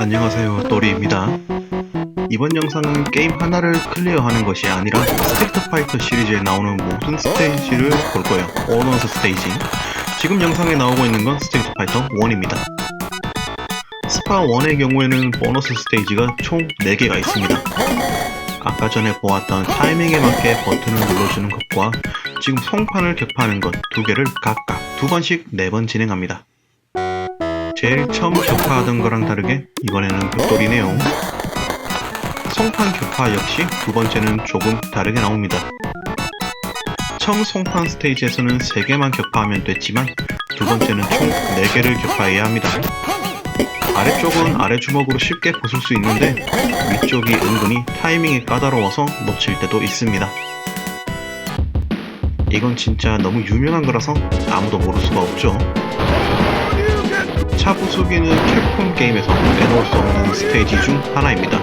안녕하세요 또리입니다. 이번 영상은 게임 하나를 클리어하는 것이 아니라 스트리트 파이터 시리즈에 나오는 모든 스테이지를 볼 거예요. 보너스 스테이지. 지금 영상에 나오고 있는 건 스트리트 파이터 1입니다. 스파 1의 경우에는 보너스 스테이지가 총 4개가 있습니다. 아까 전에 보았던 타이밍에 맞게 버튼을 눌러주는 것과 지금 송판을 격파하는 것 두 개를 각각 두 번씩 네 번 진행합니다 제일 처음 격파하던 거랑 다르게 이번에는 벽돌이네요. 송판 격파 역시 두 번째는 조금 다르게 나옵니다. 처음 송판 스테이지에서는 3개만 격파하면 됐지만 두 번째는 총 4개를 격파해야 합니다. 아래쪽은 아래 주먹으로 쉽게 부술 수 있는데 위쪽이 은근히 타이밍이 까다로워서 놓칠 때도 있습니다. 이건 진짜 너무 유명한 거라서 아무도 모를 수가 없죠. 차 부수기는 캡콤 게임에서 빼놓을 수 없는 스테이지 중 하나입니다.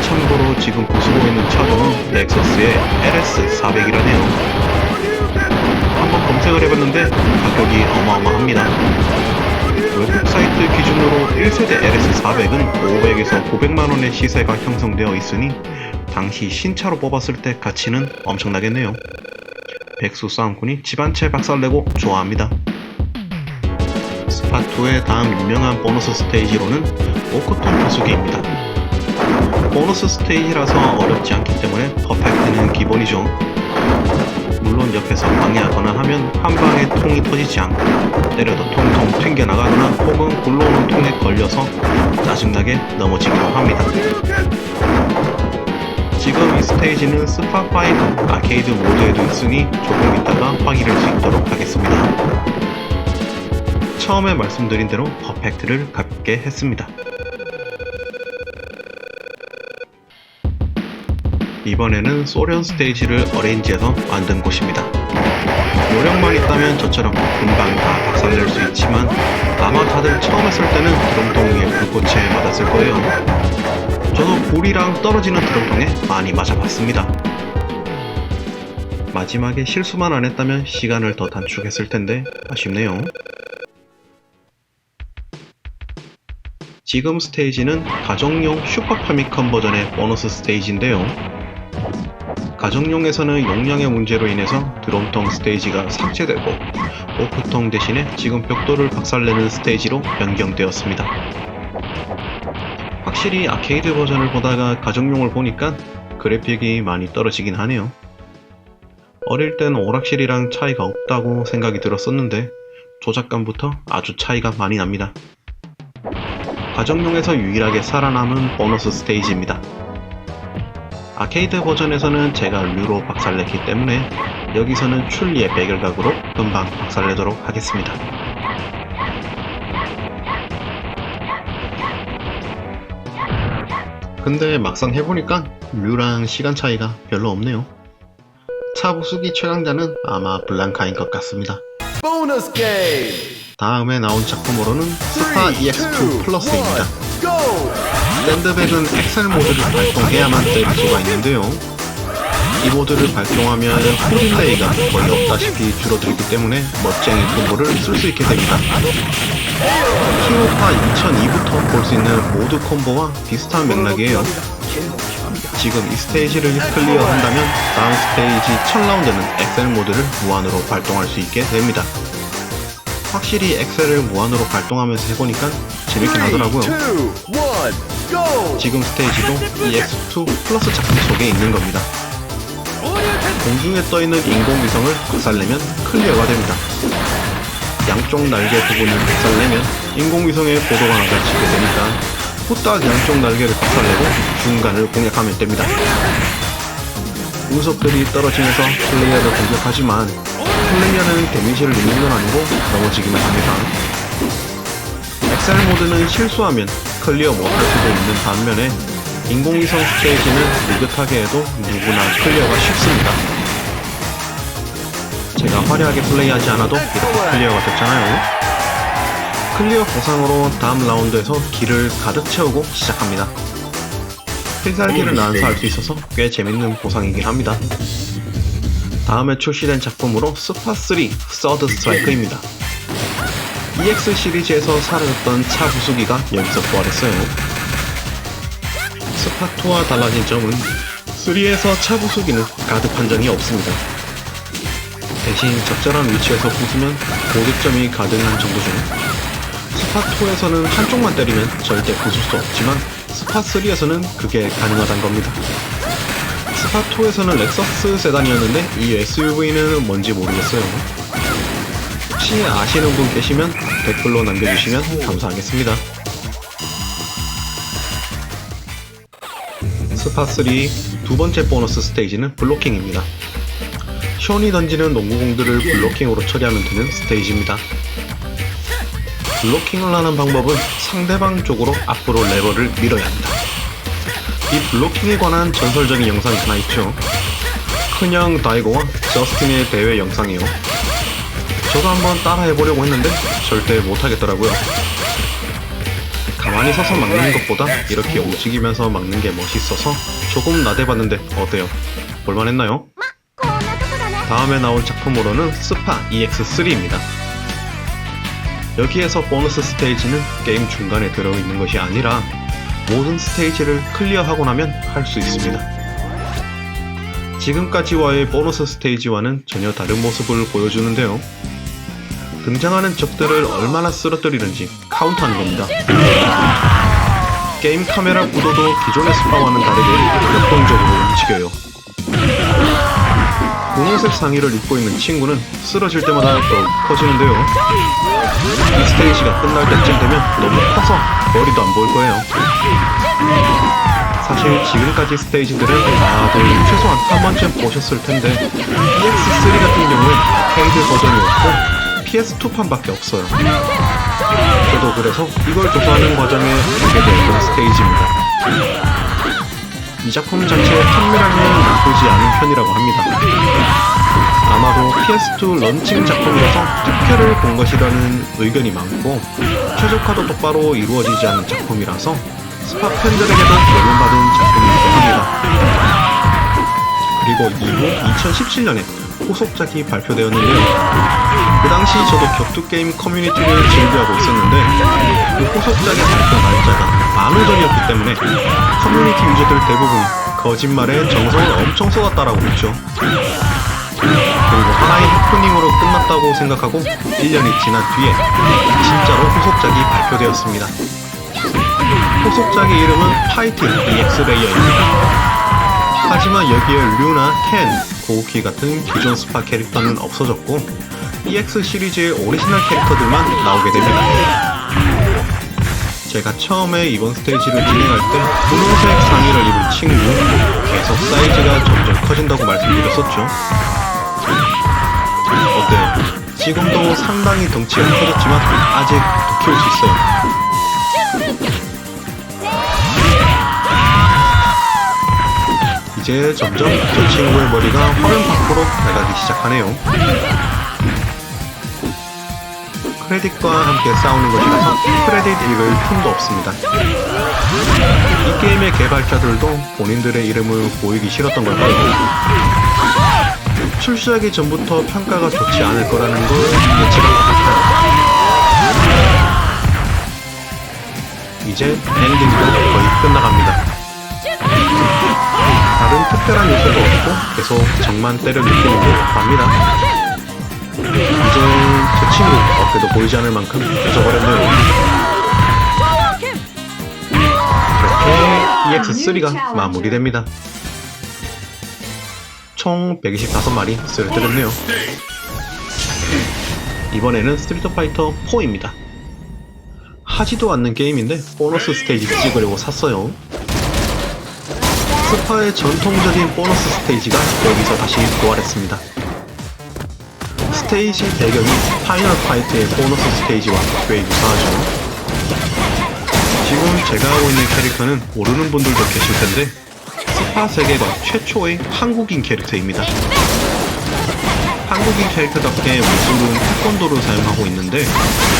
참고로 지금 부수고 있는 차종은 렉서스의 LS400이라네요. 한번 검색을 해봤는데 가격이 어마어마합니다. 외국 사이트 기준으로 1세대 LS400은 500에서 900만원의 시세가 형성되어 있으니 당시 신차로 뽑았을 때 가치는 엄청나겠네요. 백수 싸움꾼이 집안채 박살내고 좋아합니다. 스파2의 다음 유명한 보너스 스테이지로는 오크톤 부수기입니다. 보너스 스테이지라서 어렵지 않기 때문에 퍼펙트는 기본이죠. 물론 옆에서 방해하거나 하면 한 방에 통이 터지지 않고 때려도 통통 튕겨나가거나 혹은 굴러오는 통에 걸려서 짜증나게 넘어지기도 합니다. 지금 이 스테이지는 스파5 아케이드 모드에도 있으니 조금 이따가 확인할 수 있도록 하겠습니다. 처음에 말씀드린 대로 퍼펙트를 갖게 했습니다. 이번에는 소련 스테이지를 어레인지해서 만든 곳입니다. 요령만 있다면 저처럼 금방 다 박살낼 수 있지만 아마 다들 처음 했을 때는 드럼통 위에 불꽃에 맞았을 거예요. 저도 불이랑 떨어지는 드럼통에 많이 맞아봤습니다. 마지막에 실수만 안 했다면 시간을 더 단축했을 텐데 아쉽네요. 지금 스테이지는 가정용 슈퍼 파미컴 버전의 보너스 스테이지인데요. 가정용에서는 용량의 문제로 인해서 드럼통 스테이지가 삭제되고 오프통 대신에 지금 벽돌을 박살내는 스테이지로 변경되었습니다. 확실히 아케이드 버전을 보다가 가정용을 보니까 그래픽이 많이 떨어지긴 하네요. 어릴 땐 오락실이랑 차이가 없다고 생각이 들었었는데 조작감부터 아주 차이가 많이 납니다. 가정용에서 유일하게 살아남은 보너스 스테이지입니다. 아케이드 버전에서는 제가 류로 박살냈기 때문에 여기서는 출리의 백일각으로 금방 박살내도록 하겠습니다. 근데 막상 해보니까 류랑 시간 차이가 별로 없네요. 차 부수기 최강자는 아마 블랑카인 것 같습니다. 보너스 게임 다음에 나온 작품으로는 스파 EX2 플러스입니다. 고! 샌드백은 엑셀 모드를 발동해야만 때릴 수가 있는데요. 이 모드를 발동하면 콜딜레이가 거의 없다시피 줄어들기 때문에 멋쟁이 콤보를 쓸 수 있게 됩니다. 키오파 2002부터 볼 수 있는 모드 콤보와 비슷한 맥락이에요. 지금 이 스테이지를 클리어한다면 다음 스테이지 첫 라운드는 엑셀 모드를 무한으로 발동할 수 있게 됩니다. 확실히 엑셀을 무한으로 발동하면서 해보니까 재밌긴 하더라고요. 2, 1, GO! 지금 스테이지도 EX2 플러스 작품 속에 있는 겁니다. 공중에 떠있는 인공위성을 박살내면 클리어가 됩니다. 양쪽 날개 부분을 박살내면 인공위성의 고도가 낮아지게 되니까 후딱 양쪽 날개를 박살내고 중간을 공략하면 됩니다. 운석들이 떨어지면서 플레이어를 공격하지만 플레이어는 데미지를 입는 건 아니고 넘어지기만 합니다. 엑셀 모드는 실수하면 클리어 못할 수도 있는 반면에 인공위성 스테이지는 느긋하게 해도 누구나 클리어가 쉽습니다. 제가 화려하게 플레이하지 않아도 이렇게 클리어가 됐잖아요. 클리어 보상으로 다음 라운드에서 길을 가득 채우고 시작합니다. 필살기를 나눠서 할수 있어서 꽤 재밌는 보상이긴 합니다. 다음에 출시된 작품으로 스파3 서드 스트라이크입니다. EX 시리즈에서 사라졌던 차 부수기가 여기서 부활했어요. 스파2와 달라진 점은 3에서 차 부수기는 가드 판정이 없습니다. 대신 적절한 위치에서 부수면 고득점이 가능한 정도 중 스파2에서는 한쪽만 때리면 절대 부술 수 없지만 스파3에서는 그게 가능하단 겁니다. 스파2에서는 렉서스 세단이었는데 이 SUV는 뭔지 모르겠어요. 혹시 아시는 분 계시면 댓글로 남겨주시면 감사하겠습니다. 스파3 두 번째 보너스 스테이지는 블로킹입니다. 션이 던지는 농구공들을 블로킹으로 처리하면 되는 스테이지입니다. 블로킹을 하는 방법은 상대방 쪽으로 앞으로 레버를 밀어야 합니다. 이 블록킹에 관한 전설적인 영상이 하나 있죠. 큰형 다이거와 저스틴의 대회 영상이요. 저도 한번 따라해보려고 했는데 절대 못하겠더라고요. 가만히 서서 막는 것보다 이렇게 움직이면서 막는 게 멋있어서 조금 나대봤는데 어때요? 볼만했나요? 다음에 나올 작품으로는 스파 EX3입니다. 여기에서 보너스 스테이지는 게임 중간에 들어있는 것이 아니라 모든 스테이지를 클리어하고 나면 할 수 있습니다. 지금까지와의 보너스 스테이지와는 전혀 다른 모습을 보여주는데요. 등장하는 적들을 얼마나 쓰러뜨리는지 카운트하는 겁니다. 게임 카메라 구도도 기존의 스파와는 다르게 역동적으로 움직여요. 분홍색 상의를 입고 있는 친구는 쓰러질 때마다 더욱 커지는데요. 이 스테이지가 끝날 때쯤 되면 너무 커서 머리도 안 보일 거예요. 사실 지금까지 스테이지들은 다들 최소한 한 번쯤 보셨을 텐데 EX3 같은 경우엔 아케이드 버전이 없고 PS2판밖에 없어요. 저도 그래서 이걸 조사하는 과정에 보게 됐던 스테이지입니다. 이 작품 자체의 판매량은 나쁘지 않은 편이라고 합니다. 아마도 PS2 런칭 작품이라서 특혜를 본 것이라는 의견이 많고 최적화도 똑바로 이루어지지 않은 작품이라서 스파 팬들에게도 열림받은 작품이기도 합니다. 그리고 이후 2017년에 후속작이 발표되었는데요. 그 당시 저도 격투 게임 커뮤니티를 즐겨하고 있었는데 그 후속작의 발표 날짜가 만후 전이었기 때문에 커뮤니티 유저들 대부분이 거짓말에 정성을 엄청 쏟았다라고 했죠. 그리고 하나의 해프닝으로 끝났다고 생각하고 1년이 지난 뒤에 진짜로 후속작이 발표되었습니다. 후속작의 이름은 파이팅 EX 레이어입니다. 하지만 여기에 류나, 켄, 고우키 같은 기존 스파 캐릭터는 없어졌고 EX 시리즈의 오리지널 캐릭터들만 나오게 됩니다. 제가 처음에 이번 스테이지를 진행할 때 분홍색 상의를 입은 친구 계속 사이즈가 점점 커진다고 말씀드렸었죠. 지금도 상당히 덩치가 커졌지만 아직 더 키울 수 있어요. 이제 점점 저 친구의 머리가 화면 밖으로 나가기 시작하네요. 크레딧과 함께 싸우는 것이라서 크레딧 읽을 틈도 없습니다. 이 게임의 개발자들도 본인들의 이름을 보이기 싫었던 걸까요? 출시하기 전부터 평가가 좋지 않을 거라는 걸것 같아요. 이제 엔딩도 거의 끝나갑니다. 다른 특별한 요소도 없고 계속 정만 때려 눕히는 것 합니다. 이제 저 친구 어깨도 보이지 않을 만큼 늦어버렸네요. 이렇게 EX3가 마무리됩니다. 총 125마리 쓰러뜨렸네요. 이번에는 스트리트 파이터 4입니다. 하지도 않는 게임인데 보너스 스테이지 찍으려고 샀어요. 스파의 전통적인 보너스 스테이지가 여기서 다시 부활했습니다. 스테이지 배경이 파이널 파이트의 보너스 스테이지와 꽤 유사하죠. 지금 제가 하고 있는 캐릭터는 모르는 분들도 계실 텐데 스파 세계관 최초의 한국인 캐릭터입니다. 한국인 캐릭터답게 모습은 태권도를 사용하고 있는데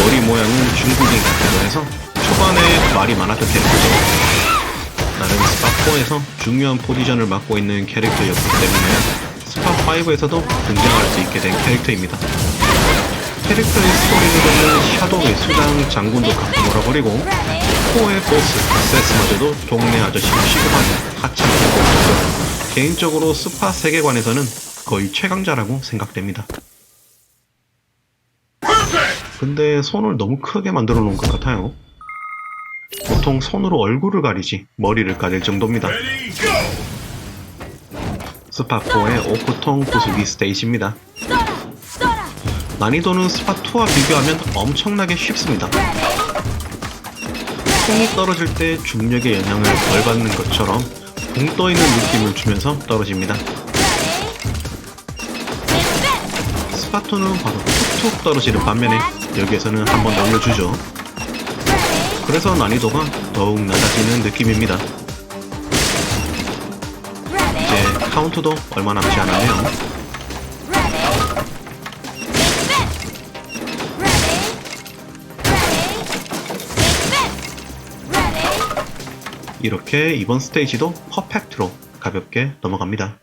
머리 모양은 중국인 같기도 해서 초반에 말이 많았던 캐릭터죠. 나름 스파4에서 중요한 포지션을 맡고 있는 캐릭터였기 때문에 스파5에서도 등장할 수 있게 된 캐릭터입니다. 캐릭터의 스토리를 보면 샤도우의 수장 장군도 갖고 놀아버리고 코어의 보스 세스마저도 동네 아저씨 취급하는 하찮은 공격수 개인적으로 스파 세계관에서는 거의 최강자라고 생각됩니다. 근데 손을 너무 크게 만들어 놓은 것 같아요. 보통 손으로 얼굴을 가리지 머리를 가릴 정도입니다. 스파4의 오프통 부수기 스테이지입니다. 난이도는 스파2와 비교하면 엄청나게 쉽습니다. 통이 떨어질 때 중력의 영향을 덜 받는 것처럼 붕 떠있는 느낌을 주면서 떨어집니다. 스파2는 바로 툭툭 떨어지는 반면에 여기에서는 한번 올려주죠. 그래서 난이도가 더욱 낮아지는 느낌입니다. 이제 카운트도 얼마 남지 않았네요. 이렇게 이번 스테이지도 퍼펙트로 가볍게 넘어갑니다.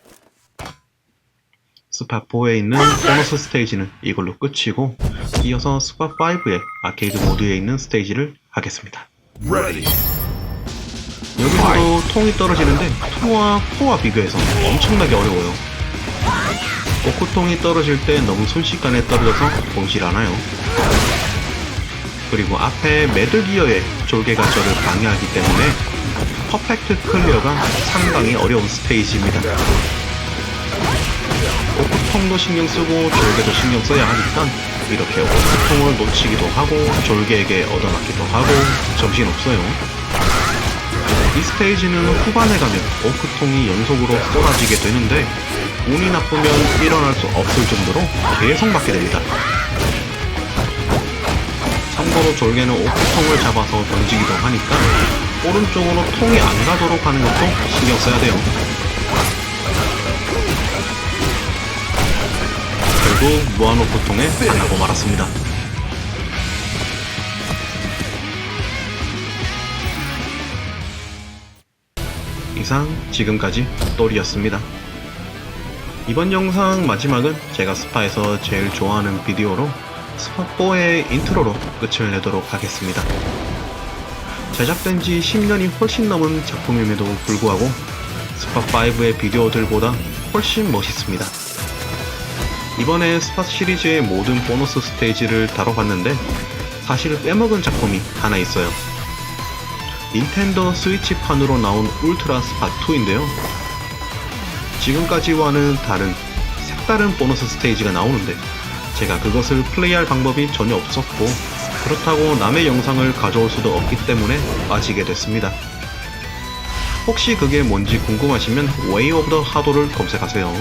스파4에 있는 보너스 스테이지는 이걸로 끝이고 이어서 스파5의 아케이드 모드에 있는 스테이지를 하겠습니다. 여기서도 통이 떨어지는데 2와 4와 비교해서 엄청나게 어려워요. 오크통이 떨어질 때 너무 순식간에 떨어져서 보이질 않아요. 그리고 앞에 매드기어의 졸개가 저를 방해하기 때문에 퍼펙트 클리어가 상당히 어려운 스테이지입니다. 오크통도 신경 쓰고 졸개도 신경 써야 하니까 이렇게 오크통을 놓치기도 하고 졸개에게 얻어맞기도 하고 정신없어요. 이 스테이지는 후반에 가면 오크통이 연속으로 쏟아지게 되는데 운이 나쁘면 일어날 수 없을 정도로 계속 맞게 됩니다. 참고로 졸개는 오크통을 잡아서 던지기도 하니까 오른쪽으로 통이 안 가도록 하는 것도 신경 써야 돼요. 결국 무한 오크통에 당하고 말았습니다. 이상 지금까지 똘이었습니다. 이번 영상 마지막은 제가 스파에서 제일 좋아하는 비디오로 스파4의 인트로로 끝을 내도록 하겠습니다. 제작된 지 10년이 훨씬 넘은 작품임에도 불구하고 스파5의 비디오들보다 훨씬 멋있습니다. 이번에 스파 시리즈의 모든 보너스 스테이지를 다뤄봤는데 사실 빼먹은 작품이 하나 있어요. 닌텐도 스위치판으로 나온 울트라 스파 2인데요. 지금까지와는 다른 색다른 보너스 스테이지가 나오는데 제가 그것을 플레이할 방법이 전혀 없었고 그렇다고 남의 영상을 가져올 수도 없기 때문에 빠지게 됐습니다. 혹시 그게 뭔지 궁금하시면 웨이 오브 더 하도를 검색하세요.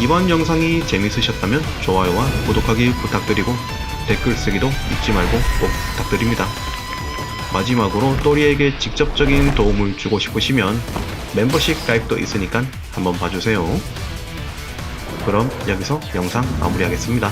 이번 영상이 재밌으셨다면 좋아요와 구독하기 부탁드리고 댓글 쓰기도 잊지 말고 꼭 부탁드립니다. 마지막으로 또리에게 직접적인 도움을 주고 싶으시면 멤버십 가입도 있으니까 한번 봐주세요. 그럼 여기서 영상 마무리하겠습니다.